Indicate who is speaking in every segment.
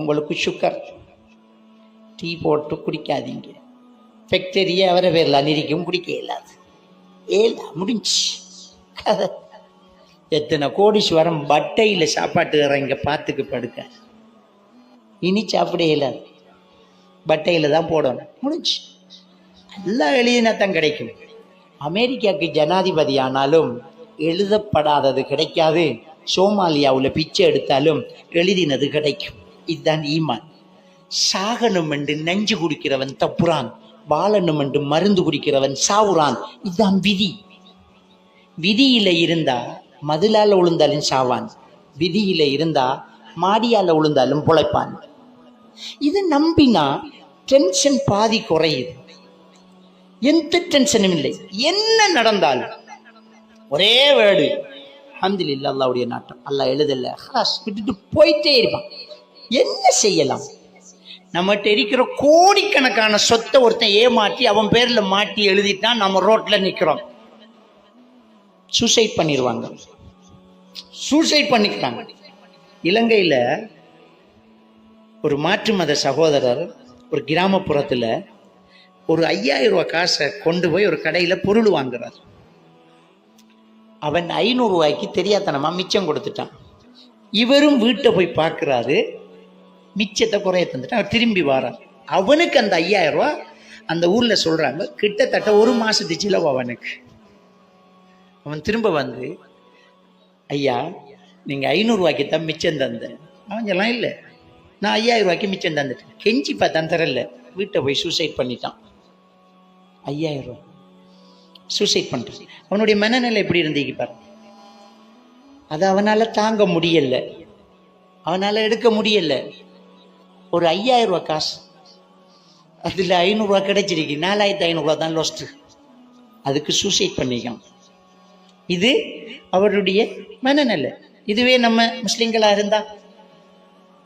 Speaker 1: உங்களுக்கு sugar tea போட்டு குடிக்காதீங்க. ஃபேக்டரியை அவரை பேரில் அனிரிக்கும் குடிக்க இயலாது ஏலா முடிஞ்சு. கதை. எத்தனை கோடீஸ்வரம் பட்டையில் சாப்பாட்டு இங்கே பார்த்துக்கு படுக்க. இனி சாப்பிட இயலாது பட்டையில் தான் போடணும். முடிஞ்சு. நல்லா எழுதினா தான் கிடைக்கும். அமெரிக்காவுக்கு ஜனாதிபதி ஆனாலும் எழுதப்படாதது கிடைக்காது. சோமாலியாவில் பிச்சை எடுத்தாலும் எழுதினது கிடைக்கும். இதுதான் ஈமான். சாகணும் என்று நஞ்சு குடிக்கிறவன் தப்புறான். வாழணும் என்று மருந்து குடிக்கிறவன் சாவுறான். இதுதான் விதி. விதியில இருந்தா மதிலால உளுந்தாலும் சாவான். விதியில இருந்தா மாடியால உளுந்தாலும் புழைப்பான். இது நம்பினா டென்ஷன் பாதி குறையுது. எந்த டென்ஷனும் இல்லை. என்ன நடந்தாலும். ஒரே வேடு அஹமதுல்ல அல்லாவுடைய நாட்டம். அல்லாஹ் எழுதல. ஹலாஸ் விட்டுட்டு போயிட்டே இருப்பான். என்ன செய்யலாம்? நம்மகிட்ட இருக்கிற கோடிக்கணக்கான சொத்தை ஒருத்தன் ஏமாற்றி அவன் பேரில் மாட்டி எழுதிட்டான் நம்ம ரோட்டில் நிற்கிறோம் சூசைட் பண்ணிடுவாங்க சூசைட் பண்ணிக்கிறாங்க இலங்கையில் ஒரு மாற்று மத சகோதரர் ஒரு கிராமப்புறத்தில் ஒரு ஐயாயிரம் ரூபா காசை கொண்டு போய் ஒரு கடையில் பொருள் வாங்குறார். அவன் ஐநூறு ரூபாய்க்கு தெரியாதனமா மிச்சம் கொடுத்துட்டான். இவரும் வீட்டை போய் பார்க்குறாரு. மிச்சத்தை குறைய தந்துட்டு அவர் திரும்பி வாரார் அவனுக்கு அந்த ஐயாயிரம் ரூபா அந்த ஊரில் சொல்கிறாங்க கிட்டத்தட்ட ஒரு மாதத்து செலவு அவனுக்கு. அவன் திரும்ப வந்து ஐயா நீங்கள் ஐநூறுரூவாய்க்கு தான் மிச்சம் தந்தேன். அவன் இல்லை நான் ஐயாயிரம் ரூபாய்க்கு மிச்சம் தந்துட்டேன். கெஞ்சி பார்த்தா தரல. வீட்டை போய் சூசைட் பண்ணிட்டான். ஐயாயிரம் ரூபா. சூசைட் பண்ணுறது அவனுடைய மனநிலை எப்படி இருந்தீங்க பாரு. அதை அவனால் தாங்க முடியல. அவனால் எடுக்க முடியல. ஒரு ஐயாயிரம் ரூபா காசு. அதில் ஐநூறுரூவா கிடைச்சிருக்கு. நாலாயிரத்தி ஐநூறுரூவா தான் லோஸ்ட்டு அதுக்கு சூசைட் பண்ணிக்கணும் இது அவருடைய மனநிலை. இதுவே நம்ம முஸ்லீம்களாக இருந்தால்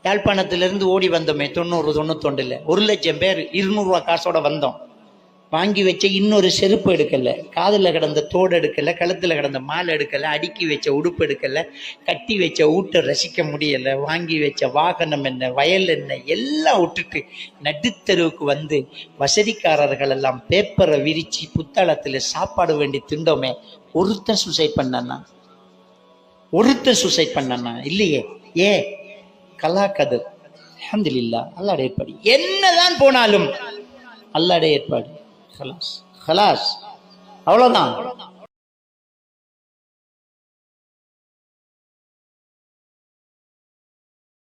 Speaker 1: யாழ்ப்பாணத்திலிருந்து ஓடி வந்தோமே தொண்ணூறு தொண்ணூத்தொண்டில் ஒரு லட்சம் பேர் இருநூறுவா காசோட வந்தோம். வாங்கி வச்ச இன்னொரு செருப்பு எடுக்கலை. காதில் கிடந்த தோடு எடுக்கலை கழுத்தில் கிடந்த மாலை எடுக்கலை அடுக்கி வச்ச உடுப்பு எடுக்கலை கட்டி வச்ச ஊட்டை ரசிக்க முடியலை வாங்கி வச்ச வாகனம் என்ன வயல் என்ன எல்லாம் விட்டுட்டு நடுத்தருவுக்கு வந்து வசதிக்காரர்கள் எல்லாம் பேப்பரை விரித்து புத்தளத்தில் சாப்பாடு வேண்டி திண்டோமே ஒருத்தன் சூசைட் பண்ணண்ணா ஒருத்தன் சூசைட் பண்ணண்ணா இல்லையே. ஏ கலா கதர் அஹமதுல்லா அல்லாட ஏற்பாடு. என்னதான் போனாலும் அல்லாட ஏற்பாடு. ஹலாஸ் ஹலாஸ் அவ்வளோதான்